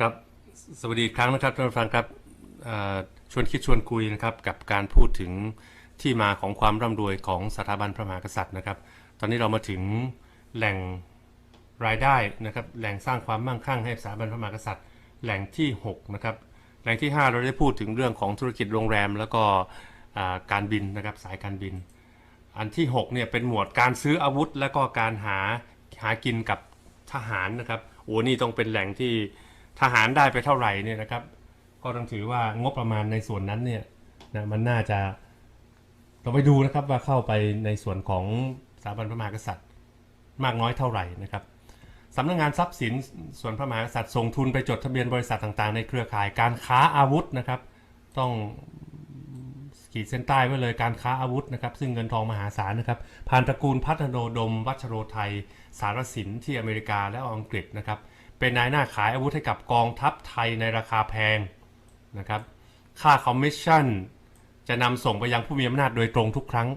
ครับ สวัสดีครั้งนะครับท่านผู้ฟังครับชวนคิดชวนคุยนะครับกับการพูดถึงที่มาของความร่ำรวยของสถาบันพระมหากษัตริย์นะครับ ตอนนี้เรามาถึงแหล่งรายได้นะครับแหล่งสร้างความมั่งคั่งให้สถาบันพระมหากษัตริย์ แหล่งที่6นะครับแหล่งที่ 5 เราได้พูดถึงเรื่องของธุรกิจโรงแรม แล้วก็การบินนะครับสายการบิน อันที่6เนี่ยเป็นหมวดการซื้ออาวุธ และก็การหาหากินกับทหารนะครับโอ้นี่ต้องเป็นแหล่งที่ ทหารได้ไปเท่าไหร่เนี่ยนะครับ ก็ต้องถือว่างบประมาณในส่วนนั้นเนี่ยนะมันน่าจะเราไปดูนะครับว่าเข้าไปในส่วนของสถาบันพระมหากษัตริย์ มากน้อยเท่าไหร่นะครับสำนักงานทรัพย์สินส่วนพระมหากษัตริย์ส่งทุนไปจดทะเบียนบริษัทต่างๆ ในเครือข่ายการค้าอาวุธนะครับ ต้องขีดเส้นใต้ไว้เลยการค้าอาวุธนะครับ ซึ่งเงินทองมหาศาลนะครับผ่านตระกูลพัฒโนดม วัชโรไทย สารสินที่อเมริกาและอังกฤษนะครับ เป็นนายหน้าขายอาวุธให้กับกองทัพไทยในราคาแพงนะครับ ค่าคอมมิชชั่นจะนำส่งไปยังผู้มีอำนาจโดยตรงทุกครั้ง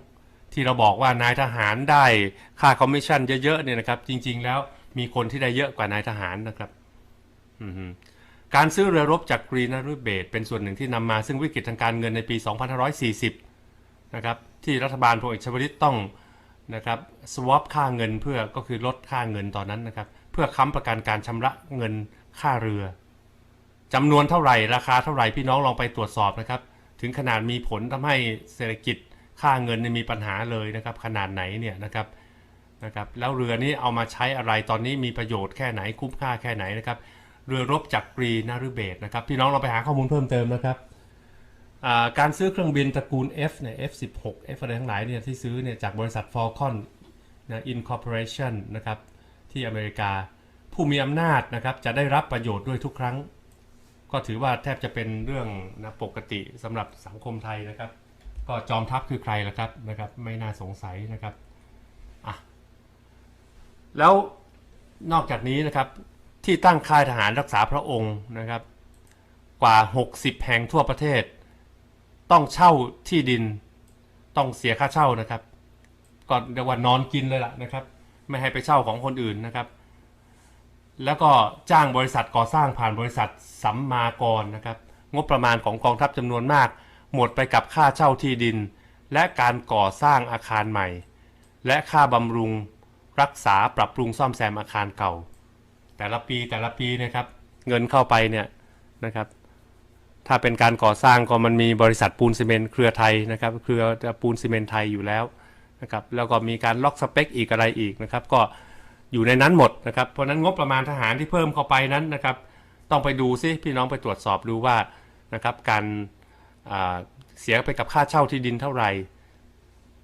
ที่เราบอกว่านายทหารได้ค่าคอมมิชชั่นเยอะๆเนี่ยนะครับ จริง ๆ แล้วมีคนที่ได้เยอะกว่านายทหารนะครับการซื้อเรือรบจากกรีนารุเบตเป็นส่วนหนึ่งที่นำมาซึ่งวิกฤตทางการเงินในปี 2540 นะครับที่รัฐบาลพลเอกชวลิตต้องนะครับสวอปค่าเงินเพื่อก็คือลดค่าเงินตอนนั้นนะครับ พื่อค้ำประกันการชำระเงินค่าเรือจำนวนเท่าไหร่ราคาเท่าไหร่พี่น้องลองไปตรวจสอบนะครับ ถึงขนาดมีผลทำให้เศรษฐกิจค่าเงินมีปัญหาเลยนะครับ ขนาดไหนเนี่ยนะครับนะครับแล้วเรือนี้เอามาใช้อะไรตอนนี้มีประโยชน์แค่ไหนคุ้มค่าแค่ไหนนะครับเรือรบจากกรีนารุเบตนะครับพี่น้องเราไปหาข้อมูลเพิ่มเติมนะครับการซื้อเครื่องบินตระกูล F เนี่ย F16 F อะไรทั้งหลายเนี่ยที่ซื้อเนี่ยจากบริษัท Falcon นะ Incorporation นะครับ ที่อเมริกา ผู้มีอำนาจนะครับจะได้รับประโยชน์ด้วยทุกครั้ง ก็ถือว่าแทบจะเป็นเรื่องนะปกติสำหรับสังคมไทยนะครับ ก็จอมทัพคือใครล่ะครับนะครับ ไม่น่าสงสัยนะครับอะแล้วนอกจากนี้นะครับที่ตั้งค่ายทหารรักษาพระองค์นะครับ กว่า 60 แห่งทั่วประเทศ ต้องเช่าที่ดินต้องเสียค่าเช่านะครับก็เรียกว่านอนกินเลยล่ะนะครับ ไม่ให้ไปเช่าของคนอื่นนะครับ แล้วก็จ้างบริษัทก่อสร้างผ่านบริษัทสัมมากรนะครับ งบประมาณของกองทัพจำนวนมาก หมดไปกับค่าเช่าที่ดิน และการก่อสร้างอาคารใหม่ และค่าบำรุงรักษาปรับปรุงซ่อมแซมอาคารเก่า แต่ละปีแต่ละปีนะครับ เงินเข้าไปเนี่ยนะครับถ้าเป็นการก่อสร้างก็มันมีบริษัทปูนซีเมนต์เครือไทยนะครับ เครือปูนซีเมนต์ไทยอยู่แล้ว นะครับแล้วก็มีการล็อกสเปคอีกอะไรอีกนะครับก็อยู่ในนั้นหมดนะครับเพราะนั้นงบประมาณทหารที่เพิ่มเข้าไปนั้นนะครับต้องไปดูซิพี่น้องไปตรวจสอบดูว่านะครับการเสียไปกับค่าเช่าที่ดินเท่าไหร่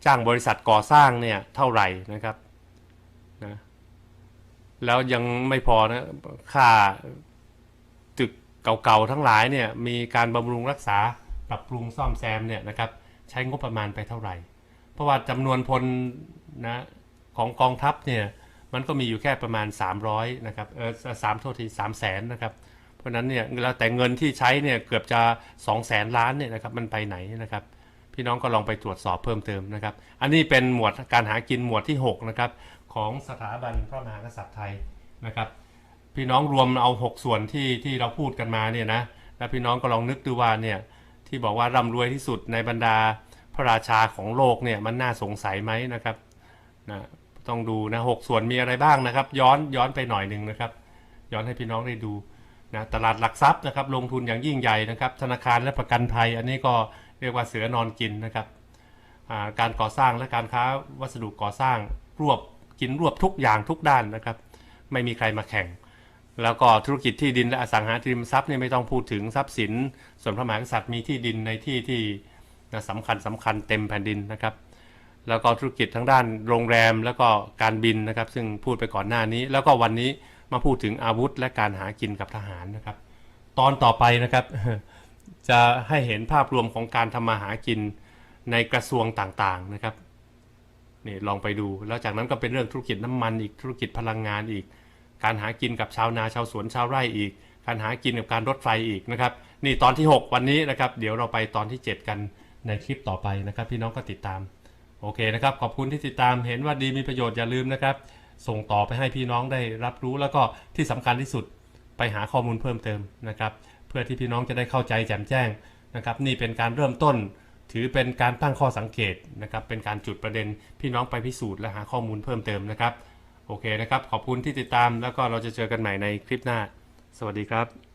จ้างบริษัทก่อสร้างเนี่ยเท่าไหร่นะครับนะแล้วยังไม่พอนะค่าตึกเก่าๆทั้งหลายเนี่ยมีการบำรุงรักษาปรับปรุงซ่อมแซมเนี่ยนะครับใช้งบประมาณไปเท่าไหร่ เพราะว่าจำนวนพลนะของกองทัพเนี่ยมันก็มีอยู่แค่ประมาณ 300นะครับเออสามโทษทีสามแสนนะครับเพราะนั้นเนี่ยแล้วแต่เงินที่ใช้เนี่ยเกือบจะ 2 0 0แสนล้านเนี่ยนะครับมันไปไหนนะครับพี่น้องก็ลองไปตรวจสอบเพิ่มเติมนะครับ อันนี้เป็นหมวดการหากินหมวดที่6นะครับของสถาบันพระมหากษัตริย์ไทยนะครับ พี่น้องรวมเอา 6 ส่วนที่ที่เราพูดกันมาเนี่ยนะแล้วพี่น้องก็ลองนึกดูว่าเนี่ยที่บอกว่าร่ำรวยที่สุดในบรรดา พระราชาของโลกเนี่ยมันน่าสงสัยไหมนะครับนะต้องดูนะหกส่วนมีอะไรบ้างนะครับ ย้อนย้อนไปหน่อยหนึ่งนะครับ ย้อนให้พี่น้องได้ดูนะตลาดหลักทรัพย์นะครับ ลงทุนอย่างยิ่งใหญ่นะครับ ธนาคารและประกันภัย อันนี้ก็เรียกว่าเสือนอนกินนะครับอ่าการก่อสร้างและการค้าวัสดุก่อสร้างรวบกินรวบทุกอย่างทุกด้านนะครับ ไม่มีใครมาแข่ง แล้วก็ธุรกิจที่ดินและอสังหาริมทรัพย์เนี่ยไม่ต้องพูดถึงทรัพย์สิน ส่วนพระมหากษัตริย์มีที่ดินในที่ที่ นะสำคัญสำคัญเต็มแผ่นดินนะครับ แล้วก็ธุรกิจทั้งด้านโรงแรมแล้วก็การบินนะครับ ซึ่งพูดไปก่อนหน้านี้ แล้วก็วันนี้มาพูดถึงอาวุธและการหากินกับทหารนะครับ ตอนต่อไปนะครับจะให้เห็นภาพรวมของการทำมาหากินในกระทรวงต่างๆนะครับนี่ลองไปดูแล้วจากนั้นก็เป็นเรื่องธุรกิจน้ำมันอีกธุรกิจพลังงานอีก การหากินกับชาวนาชาวสวนชาวไร่อีก การหากินกับการรถไฟอีกนะครับ นี่ตอนที่ 6 วันนี้นะครับ เดี๋ยวเราไปตอนที่ 7 กัน ในคลิปต่อไปนะครับ พี่น้องก็ติดตาม โอเคนะครับ ขอบคุณที่ติดตามเห็นว่าดีมีประโยชน์อย่าลืมนะครับ ส่งต่อไปให้พี่น้องได้รับรู้แล้วก็ที่สำคัญที่สุดไปหาข้อมูลเพิ่มเติมนะครับ เพื่อที่พี่น้องจะได้เข้าใจแจ่มแจ้งนะครับ นี่เป็นการเริ่มต้น ถือเป็นการตั้งข้อสังเกตนะครับ เป็นการจุดประเด็นพี่น้องไปพิสูจน์และหาข้อมูลเพิ่มเติมนะครับ โอเคนะครับ ขอบคุณที่ติดตามแล้วก็เราจะเจอกันใหม่ในคลิปหน้า สวัสดีครับ